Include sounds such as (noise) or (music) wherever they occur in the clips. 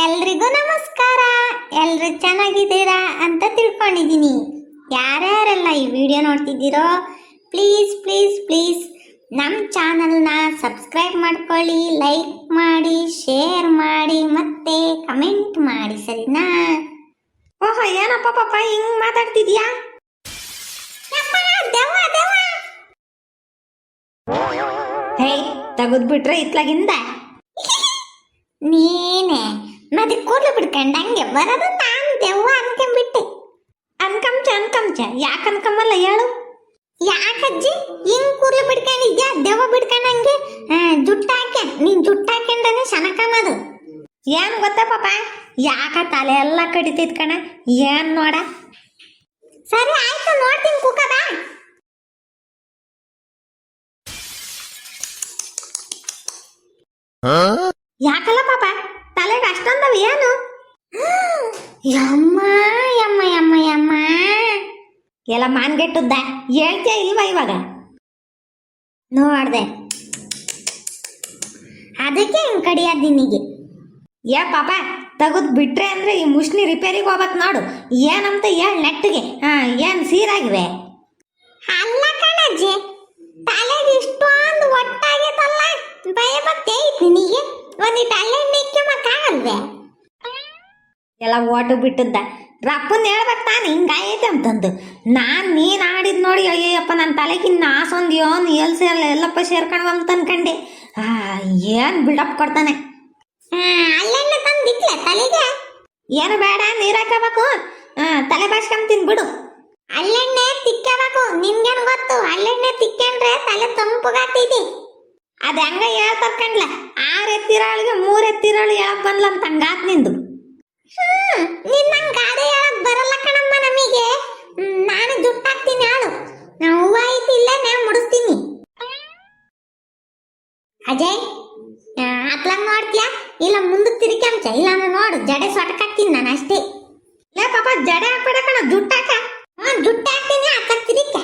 ಎಲ್ರಿಗೂ ನಮಸ್ಕಾರ. ಎಲ್ರು ಚೆನ್ನಾಗಿದ್ದೀರಾ ಅಂತ ತಿಳ್ಕೊಂಡಿದ್ದೀನಿ. ಯಾರ್ಯಾರೆಲ್ಲ ಈ ವಿಡಿಯೋ ನೋಡ್ತಿದ್ದೀರೋ ಪ್ಲೀಸ್ ಪ್ಲೀಸ್ ಪ್ಲೀಸ್ ನಮ್ಮ ಚಾನಲ್ನ ಸಬ್ಸ್ಕ್ರೈಬ್ ಮಾಡ್ಕೊಳ್ಳಿ ಲೈಕ್ ಮಾಡಿ ಶೇರ್ ಮಾಡಿ ಮತ್ತೆ ಕಮೆಂಟ್ ಮಾಡಿ ಸರಿನಾ? ಓಹೋ ಏನಪ್ಪ ಪಾಪ ಹಿಂಗ್ ಮಾತಾಡ್ತಿದ್ಯಾ? ಹೇ ತೆಗೆದ್ಬಿಟ್ರೆ ಇತ್ಲಾಗಿಂದ. ನೀನೆ (laughs) ಮತ್ತೆ ಕೂದಲು ಬಿಡ್ಕೊಂಡ ಹಂಗೆ ಬರೋದು ನಾನು ದೆವ್ವ ಅನ್ಕೊಂಡ್ಬಿಟ್ಟೆ ಅನ್ಕಂಚ ಅನ್ಕಂಚ ಯಾಕೆ ಅನ್ಕಮ್ಮಲ್ಲ ಹೇಳು ಯಾಕಜ್ಜಿ ಹಿಂಗ್ ಕೂರ್ಲು ಬಿಡ್ಕೊಂಡಿದ್ಯಾ ದೆವ್ವ ಬಿಡ್ಕೊಂಡಂಗೆ ಆ, ಜುಟ್ಟ ಹಾಕ್ಯ ನೀನ್ ಜುಟ್ಟ ಹಾಕೊಂಡನೆ ಶನಕಮದು ಏನ್ ಗೊತ್ತಾ ಪಾಪ ಯಾಕ ತಲೆ ಎಲ್ಲ ಕಡಿತೈತ್ ಕಣ ಏನ್ ನೋಡ ಸರಿ ಆಯ್ತು ನೋಡ್ತೀನಿ ಕುಕ್ಕದ ಯಾಕಲ್ಲ ಪಾಪ ತಲೆಗೆ ಏನು? ಯಮ್ಮ ಯಮ್ಮ ಯಮ್ಮ ಯಮ್ಮ. ಎಲ್ಲ ಮಾನ್ಗೆಟ್ಟುದ್ದ. ಹೇಳ್ತೀಯ ಇಲ್ವಾ ಇವಾಗ? ನೋಡ್ದೆ ಅದಕ್ಕೆ ಹಿಂಗ್ ಕಡಿಯೋದ್ ನಿನಗೆ. ಏ ಪಾಪ, ತಗದು ಬಿಟ್ರೆ ಅಂದ್ರೆ ಈ ಮುಷ್ಣಿ ರಿಪೇರಿಗೆ ಹೋಗ್ಬೇಕು ನೋಡು. ಏನಂತ ಹೇಳ್ ನೆಟ್ಟಿಗೆ. ಹಾ, ಏನ್ ಸೀರಾಗಿವೆ? ಅಲ್ಲ ಕಣಜ್ಜಿ, ತಲೆಗೆ ಇಷ್ಟೊಂದು ಒಟ್ಟಾಗೈತಲ್ಲ ಭಯ ಐತಿ ನಿನಗೆ? ಒಂದಿಟ್ಟು ಅಲ್ಲೇ ನಿಕ್ಕಮಕ್ಕಾಗಲ್ವೇ ಎಲ್ಲ ಓಟು ಬಿಟ್ಟದ್ದ ರಪ್ಪನ್ ಹೇಳ್ಬೇಕು ತಾನು ಹಿಂಗಾಗೈತೆ ಅಂತಂದು. ನಾನು ನೀನು ಆಡಿದ್ ನೋಡಿ ಅಯ್ಯಯ್ಯಪ್ಪ ನನ್ನ ತಲೆಗಿನ್ನ ಆಸೊಂದು ಯೋನ್ ಎಲ್ ಎಲ್ಲಪ್ಪ ಸೇರ್ಕೊಂಡು ಅಂತ ಅನ್ಕಂಡೆ ಏನ್ ಬಿಲ್ಡಪ್ ಕೊಡ್ತಾನೆ. ಅಲ್ಲೆಣ್ಣೆ ತಂದಿಟ್ಲೆ ತಲೆಗೆ? ಏನು ಬೇಡ ನೀರು ಹಾಕಬೇಕು ತಲೆ ಬಾಚ್ಕೊಂತೀನಿ ಬಿಡು. ಅಲ್ಲೆಣ್ಣೆ ತಿಕ್ಕಬೇಕು ನಿನ್ಗೇನು ಗೊತ್ತು? ಅಲ್ಲೆಣ್ಣೆ ತಿಕ್ಕಂಡ್ರೆ ತಲೆ ತಂಪುಗಾಗ್ತೈತಿ. ಅದು ಹೆಂಗ ಹೇಳ್ತಾರ ಕಣ್ಲ. ಆರು ಎತ್ತಿರಾಳಿಗೆ ಮೂರು ಎತ್ತಿರಾಳು ಹೇಳಕ್ ಬಂದ್ಲ ಅಂತ ಹಂಗಾತ್ ನಿಂದು. ಅತ್ಲಂಗ್ ನೋಡ್ತೀಯಾ? ಇಲ್ಲ ಮುಂದಕ್ಕೆ ತಿರ್ಕೊಂಚ ಇಲ್ಲ ನೋಡು ಜಡೆ ಸೊಟಕಾಕ್ತೀನಿ ನಾನು ಅಷ್ಟೇ. ಲೇ ಪಾಪ ಜಡೆ ಹಾಕ್ಬೇಡ ಕಣ ಜುಟ್ಟಾಕ ಹಾ ಜುಟ್ಟ ಹಾಕ್ತೀನಿ ಅಕ್ಕ ತಿರಿಕ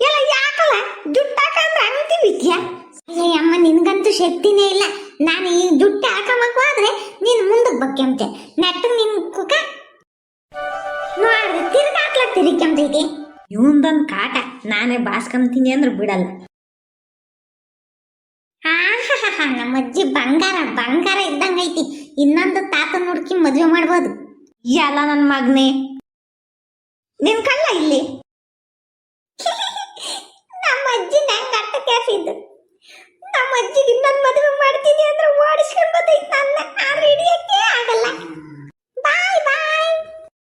ಇಲ್ಲ ಯಾಕಲ್ಲ ಜುಟ್ಟಾಕ ಅಂದ್ರೆ ಅಂತೀವಿದ್ಯಾ ಅಯ್ಯ ಅಮ್ಮ ನಿನ್ಗಂತೂ ಶಕ್ತಿನೇ ಇಲ್ಲ. ನಾನು ಈ ಜುಟ್ಟ ಹಾಕಮಕ್ ಹೋದ್ರೆ ನೀನ್ ಮುಂದಕ್ಕೆ ಬಕ್ಕೆಂತೆ ನೆಟ್ಟು ನಿನ್ ಕುಕ. ನೋಡ್ರಿ ತಿರ್ಗಾಕ್ಲ ತಿರಿಕೊಂತೈತಿ ಇವಂದೊಂದು ಕಾಟ. ನಾನೇ ಬಾಸ್ಕೊಂತೀನಿ ಅಂದ್ರೆ ಬಿಡಲ್ಲ. (laughs) ನಮ್ಮ ಅಜ್ಜಿ ಬಂಗಾರ ಬಂಗಾರ ಇದ್ದಂಗೈತಿ ಇನ್ನೊಂದು ತಾತ ನೋಡ್ಕಿ ಮದುವೆ ಮಾಡ್ಬೋದು. ಎಲ್ಲ ನನ್ನ ಮಗ್ನೆ? ನಿನ್ ಕಲ್ಲ ಇಲ್ಲಿ?